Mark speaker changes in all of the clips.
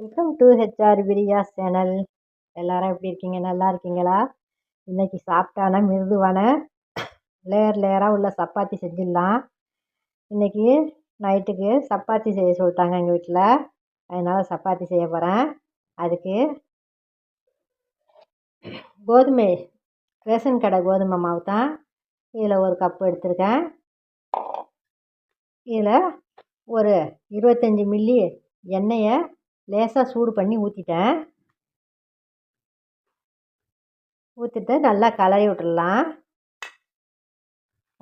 Speaker 1: welcome to HR Priya channel எல்லாரும் எப்படி இருக்கீங்க நல்லா இருக்கீங்களா இன்றைக்கி சாப்பிட்டான மிருதுவான லேயர் லேயராக உள்ள சப்பாத்தி செஞ்சிடலாம் இன்றைக்கி நைட்டுக்கு சப்பாத்தி செய்ய சொல்லிட்டாங்க எங்கள் வீட்டில் அதனால் சப்பாத்தி செய்ய போகிறேன் அதுக்கு கோதுமை ரேஷன் கடை கோதுமை மாவு தான் இதில் ஒரு கப்பு எடுத்திருக்கேன் இதில் ஒரு இருபத்தஞ்சி மில்லி எண்ணெயை லேசாக சூடு பண்ணி ஊற்றிட்டேன் ஊற்றிட்டு நல்லா கலரி விட்டுடலாம்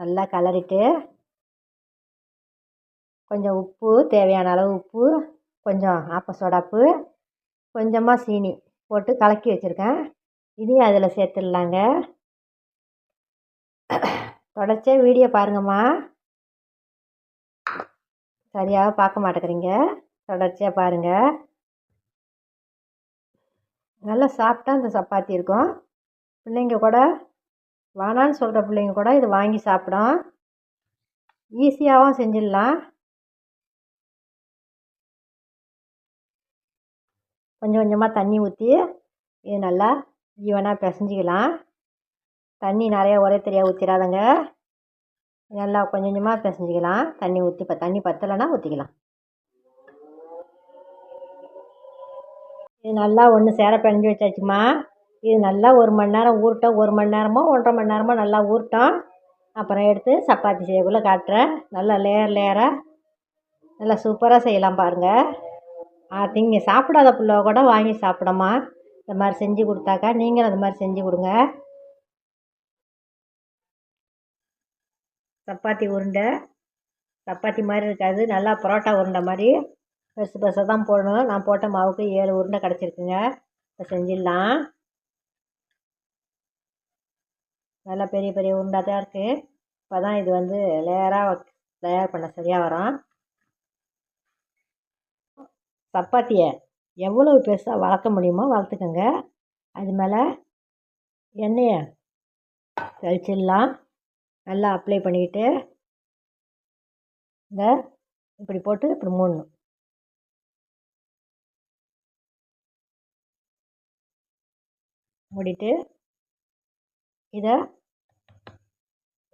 Speaker 1: நல்லா கலரிட்டு கொஞ்சம் உப்பு தேவையான அளவு உப்பு கொஞ்சம் ஆப்ப சோடாப்பு கொஞ்சமாக சீனி போட்டு கலக்கி வச்சுருக்கேன் இதையும் அதில் சேர்த்துடலாங்க தொடர்ச்சியாக வீடியோ பாருங்கம்மா சரியாக பார்க்க மாட்டேங்கிறீங்க தொடர்ச்சியாக பாருங்கள் நல்லா சாப்பிட்டா இந்த சப்பாத்தி இருக்கும் பிள்ளைங்க கூட வேணான்னு சொல்கிற பிள்ளைங்க கூட இது வாங்கி சாப்பிடும் ஈஸியாகவும் செஞ்சிடலாம் கொஞ்சம் கொஞ்சமாக தண்ணி ஊற்றி இது நல்லா ஈவனாக பிசைஞ்சிக்கலாம் தண்ணி நிறையா ஒரே தெரியாக ஊற்றிடாதங்க நல்லா கொஞ்சம் கொஞ்சமாக பிசைஞ்சிக்கலாம் தண்ணி ஊற்றி தண்ணி பத்தலைன்னா ஊற்றிக்கலாம் இது நல்லா ஒன்று சேர பிணைஞ்சி வச்சாச்சும்மா இது நல்லா ஒரு மணி நேரம் ஊறட்டும் ஒரு மணி நேரமோ ஒன்றரை மணி நேரமோ நல்லா ஊறட்டும் அப்புறம் எடுத்து சப்பாத்தி செய்யக்குள்ளே காட்டுறேன் நல்லா லேயர் லேயராக நல்லா சூப்பராக செய்யலாம் பாருங்கள் ஆ திங்க சாப்பிடாத பிள்ளை கூட வாங்கி சாப்பிடமா இந்த மாதிரி செஞ்சு கொடுத்தாக்கா நீங்களும் அது மாதிரி செஞ்சு கொடுங்க சப்பாத்தி உருண்டை சப்பாத்தி மாதிரி இருக்காது நல்லா பரோட்டா உருண்டை மாதிரி பெருசு பெருசாக தான் போடணும் நான் போட்ட மாவுக்கு ஏழு உருண்டை கிடச்சிருக்குங்க இப்போ செஞ்சிடலாம் நல்லா பெரிய பெரிய உருண்டாக தான் இருக்குது இப்போ தான் இது வந்து லேயராக தயார் பண்ண சரியாக வரும் சப்பாத்தியை எவ்வளோ பெருசாக வளர்க்க முடியுமோ வளர்த்துக்கோங்க அது மேலே எண்ணெயை தெளிச்சிடலாம் நல்லா அப்ளை பண்ணிக்கிட்டு இந்த இப்படி போட்டு இப்படி மூடணும் மூடிட்டு இதை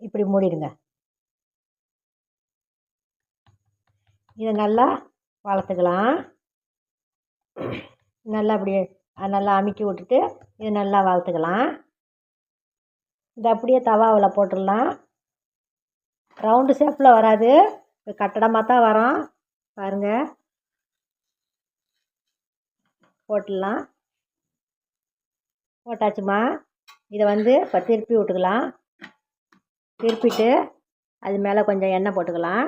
Speaker 1: இப்படி மூடிடுங்க இதை நல்லா வளர்த்துக்கலாம் நல்லா அப்படி நல்லா அமுக்கி விட்டுட்டு இதை நல்லா வளர்த்துக்கலாம் இதை அப்படியே தவாவில் போட்டுடலாம் ரவுண்டு ஷேப்பில் வராது கட்டடமாக தான் வரோம் பாருங்கள் போட்டுடலாம் போட்டாச்சுமா இதை வந்து இப்போ திருப்பி விட்டுக்கலாம் திருப்பிட்டு அது மேலே கொஞ்சம் எண்ணெய் போட்டுக்கலாம்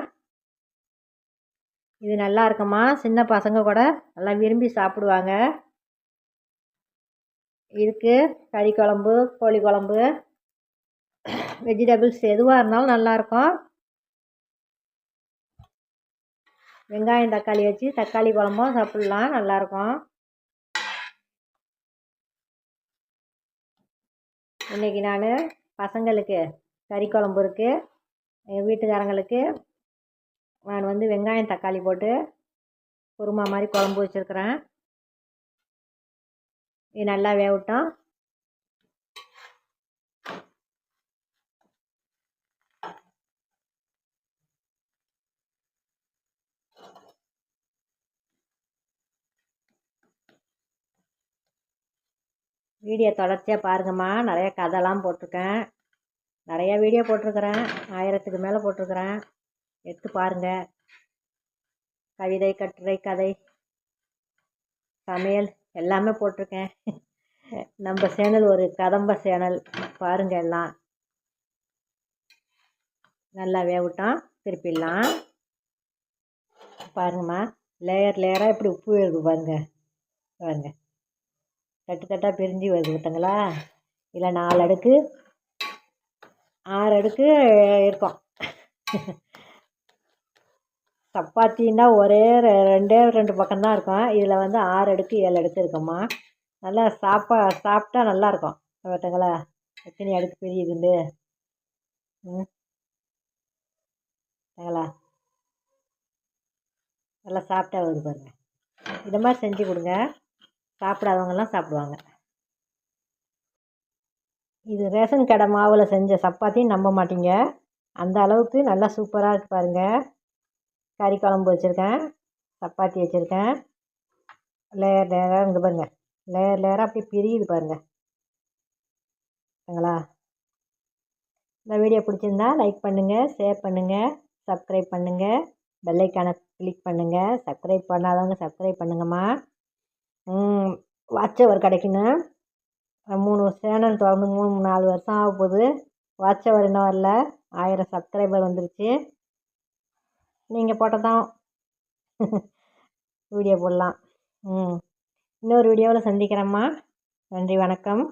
Speaker 1: இது நல்லா இருக்குமா சின்ன பசங்க கூட நல்லா விரும்பி சாப்பிடுவாங்க இதுக்கு கறி குழம்பு கோழி குழம்பு வெஜிடபிள்ஸ் எதுவாக இருந்தாலும் நல்லாயிருக்கும் வெங்காயம் தக்காளி வச்சு தக்காளி குழம்பும் சாப்பிட்லாம் நல்லாயிருக்கும் இன்றைக்கி நான் பசங்களுக்கு கறி குழம்பு இருக்குது எங்கள் வீட்டுக்காரங்களுக்கு நான் வந்து வெங்காயம் தக்காளி போட்டு குருமா மாதிரி குழம்பு வச்சுருக்குறேன் இது நல்லா வேகட்டும் வீடியோ தொடர்ச்சியாக பாருங்கம்மா நிறைய கதைலாம் போட்டிருக்கேன் நிறையா வீடியோ போட்டிருக்கிறேன் ஆயிரத்துக்கு மேலே போட்டிருக்கிறேன் எடுத்து பாருங்கள் கவிதை கட்டுரை கதை சமையல் எல்லாமே போட்டிருக்கேன் நம்ம சேனல் ஒரு கதம்ப சேனல் பாருங்க எல்லாம் நல்லா வேவிட்டோம் திருப்பிடலாம் பாருங்கம்மா லேயர் லேயராக இப்படி உப்பு எழுது பாருங்கள் பாருங்கள் தட்டு தட்டாக பிரிஞ்சு வருது பார்த்தங்களா இதில் நாலு அடுக்கு ஆறு அடுக்கு இருக்கும் சப்பாத்தின்னா ஒரே ரெண்டே ரெண்டு பக்கம்தான் இருக்கும் இதில் வந்து ஆறு அடுக்கு ஏழு அடுக்கு இருக்கும்மா நல்லா சாப்பா சாப்பிட்டா நல்லாயிருக்கும் பார்த்தங்களா எத்தனை அடுக்கு பிரியுதுண்டு ம் நல்லா சாப்பிட்டா வருது பாருங்கள் இந்த மாதிரி செஞ்சு கொடுங்க சாப்பிடாதவங்கெல்லாம் சாப்பிடுவாங்க இது ரேஷன் கடை மாவில் செஞ்ச சப்பாத்தியும் நம்ப மாட்டீங்க அந்த அளவுக்கு நல்லா சூப்பராக இருக்கு பாருங்கள் கறி குழம்பு வச்சுருக்கேன் சப்பாத்தி வச்சுருக்கேன் லேயர் லேயராக இங்கே பாருங்கள் லேயர் லேயராக அப்படியே பிரியுது பாருங்கள் சரிங்களா இந்த வீடியோ பிடிச்சிருந்தா லைக் பண்ணுங்கள் ஷேர் பண்ணுங்கள் சப்ஸ்கிரைப் பண்ணுங்கள் பெல்லைக்கான கிளிக் பண்ணுங்கள் சப்ஸ்கிரைப் பண்ணாதவங்க சப்ஸ்கிரைப் பண்ணுங்கம்மா வாட்சவர் கிடைக்குன்னு மூணு சேனல் திறந்து மூணு நாலு வருஷம் ஆக போகுது அவர் இன்னும் வரல ஆயிரம் சப்ஸ்கிரைபர் வந்துருச்சு நீங்கள் போட்டால் தான் வீடியோ போடலாம் ம் இன்னொரு வீடியோவில் சந்திக்கிறேம்மா நன்றி வணக்கம்